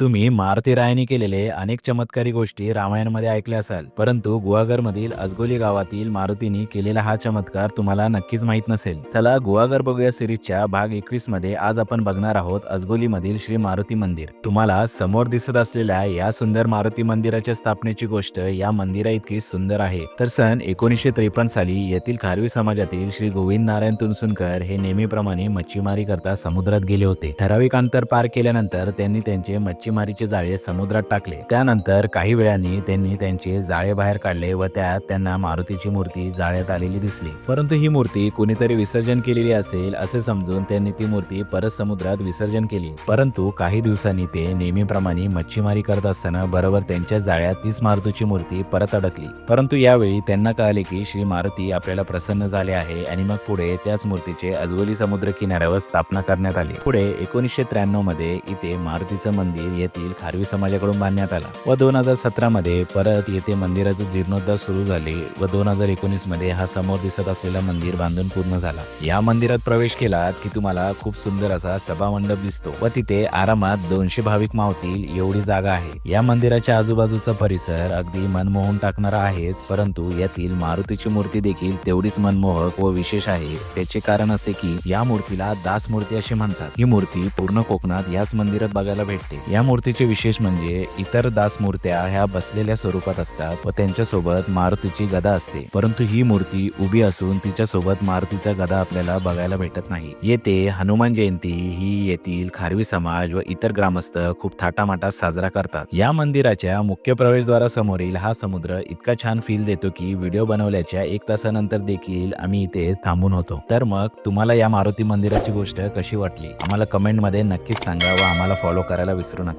तुम्ही मारुती रायाने केलेले अनेक चमत्कारी गोष्टी रामायणामध्ये ऐकल्या असाल परंतु गुहागरमधील अजगोली गावातील मारुतीने केलेला हा चमत्कार तुम्हाला नक्कीच माहीत नसेल. चला गुहागर बघूया सिरीजच्या भाग एकवीसमध्ये आज आपण बघणार आहोत अजगोली मधील श्री मारुती मंदिर. तुम्हाला समोर दिसत असलेल्या या सुंदर मारुती मंदिराच्या स्थापनेची गोष्ट या मंदिरा इतकी सुंदर आहे. तर सन एकोणीसशे त्रेपन्न साली येथील खारवी समाजातील श्री गोविंद नारायण तुनसुनकर हे नेहमीप्रमाणे मच्छीमारी करता समुद्रात गेले होते. ठराविक अंतर पार केल्यानंतर त्यांनी त्यांचे मच्छी मच्छीमारीचे जाळे समुद्रात टाकले. त्यानंतर काही वेळाने त्यांनी त्यांचे जाळे बाहेर काढले व त्यात त्यांना मारुतीची मूर्ती जाळ्यात आलेली दिसली. परंतु ही मूर्ती कुणीतरी विसर्जन केलेली असेल असे समजून त्यांनी ती मूर्ती परत समुद्रात विसर्जन केली. परंतु काही दिवसांनी ते नेहमीप्रमाणे मच्छीमारी करत असताना बरोबर त्यांच्या जाळ्यात तीच मारुतीची मूर्ती परत अडकली. परंतु यावेळी त्यांना कळले की श्री मारुती आपल्याला प्रसन्न झाले आहे आणि मग पुढे त्याच मूर्तीचे अजवली समुद्र किनाऱ्यावर स्थापना करण्यात आली. पुढे एकोणीसशे त्र्याण्णवमध्ये इथे मारुतीचं मंदिर येथील खारवी समाजाकडून बांधण्यात आला व दोन हजार सतरा मध्ये परत येथे मंदिराचे जीर्णोद्धार सुरू झाले व दोन हजार एकोणीसमध्ये हा समोर दिसत असलेला मंदिर बांधून पूर्ण झाला. या मंदिरात प्रवेश केलात की तुम्हाला खूप सुंदर असा सभा मंडप दिसतो व तिथे आरामात दोनशे भाविक मावतील एवढी जागा आहे. या मंदिराच्या आजूबाजूचा परिसर अगदी मनमोहून टाकणारा आहेच परंतु यातील मारुतीची मूर्ती देखील तेवढीच मनमोहक व विशेष आहे. त्याचे कारण असे की या मूर्तीला दास मूर्ती असे म्हणतात. ही मूर्ती पूर्ण कोकणात याच मंदिरात बघायला भेटते. या मूर्तीचे विशेष म्हणजे इतर दास मूर्त्या ह्या बसलेल्या स्वरूपात असतात व त्यांच्यासोबत मारुतीची गदा असते. परंतु ही मूर्ती उभी असून तिच्या सोबत मारुतीचा गदा आपल्याला बघायला भेटत नाही. येथे हनुमान जयंती ही येथील खारवी समाज व इतर ग्रामस्थ खूप थाटामाटात साजरा करतात. या मंदिराच्या मुख्य प्रवेशद्वारासमोरील हा समुद्र इतका छान फील देतो की व्हिडिओ बनवल्याच्या एक तासानंतर देखील आम्ही इथे थांबून होतो. तर मग तुम्हाला या मारुती मंदिराची गोष्ट कशी वाटली? आम्हाला कमेंटमध्ये नक्कीच सांगा व आम्हाला फॉलो करायला विसरू नका.